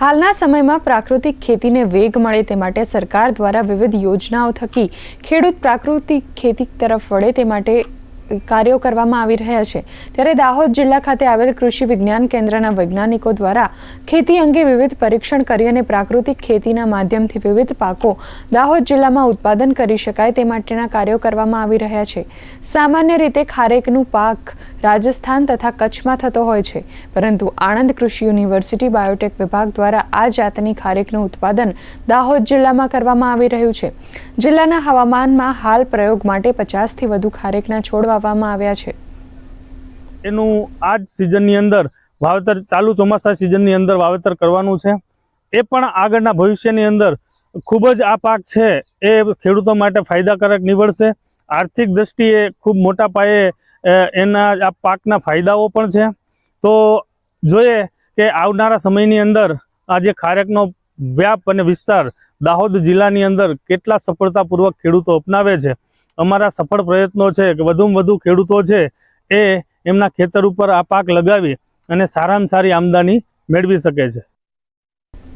હાલના સમયમાં પ્રાકૃતિક ખેતીને વેગ મળે તે માટે સરકાર દ્વારા વિવિધ યોજનાઓ થકી ખેડૂત પ્રાકૃતિક ખેતી તરફ વળે તે માટે કાર્યો કરવામાં આવી રહ્યા છે. ત્યારે દાહોદ જિલ્લા ખાતે આવેલ કૃષિ વિજ્ઞાન કેન્દ્રના વૈજ્ઞાનિકો દ્વારા ખેતી અંગે વિવિધ પરીક્ષણ કરી અને પ્રાકૃતિક ખેતીના માધ્યમથી વિવિધ પાકો દાહોદ જિલ્લામાં ઉત્પાદન કરી શકાય તે માટેના કાર્યો કરવામાં આવી રહ્યા છે. સામાન્ય રીતે ખારેકનું પાક રાજસ્થાન તથા કચ્છમાં થતો હોય છે. પરંતુ આણંદ કૃષિ યુનિવર્સિટી બાયોટેક વિભાગ દ્વારા આ જાતની ખારેકનું ઉત્પાદન દાહોદ જિલ્લામાં કરવામાં આવી રહ્યું છે. જિલ્લાના હવામાનમાં હાલ પ્રયોગ માટે પચાસથી વધુ ખારેકના છોડ વાવવામાં આવ્યા છે. એનું આ જ સિઝનની અંદર વાવેતર, ચાલુ ચોમાસા સિઝનની અંદર વાવેતર કરવાનું છે. એ પણ આગળના ભવિષ્યની અંદર ખૂબ જ આ પાક છે એ ખેડૂતો માટે ફાયદાકારક નીવડશે. આર્થિક દ્રષ્ટિએ ખૂબ મોટા પાયે એના આ પાકના ફાયદાઓ પણ છે. તો જોઈએ કે આવનારા સમયની અંદર આ જે ખારેકનો વ્યાપ અને વિસ્તાર દાહોદ જિલ્લાની અંદર કેટલા સફળતાપૂર્વક ખેડૂતો અપનાવે છે, અમારા સફળ પ્રયત્નો છે કે વધુમાં વધુ ખેડૂતો છે એ એમના ખેતર ઉપર આ પાક લગાવી અને સારામાં સારી આમદાની મેળવી શકે છે.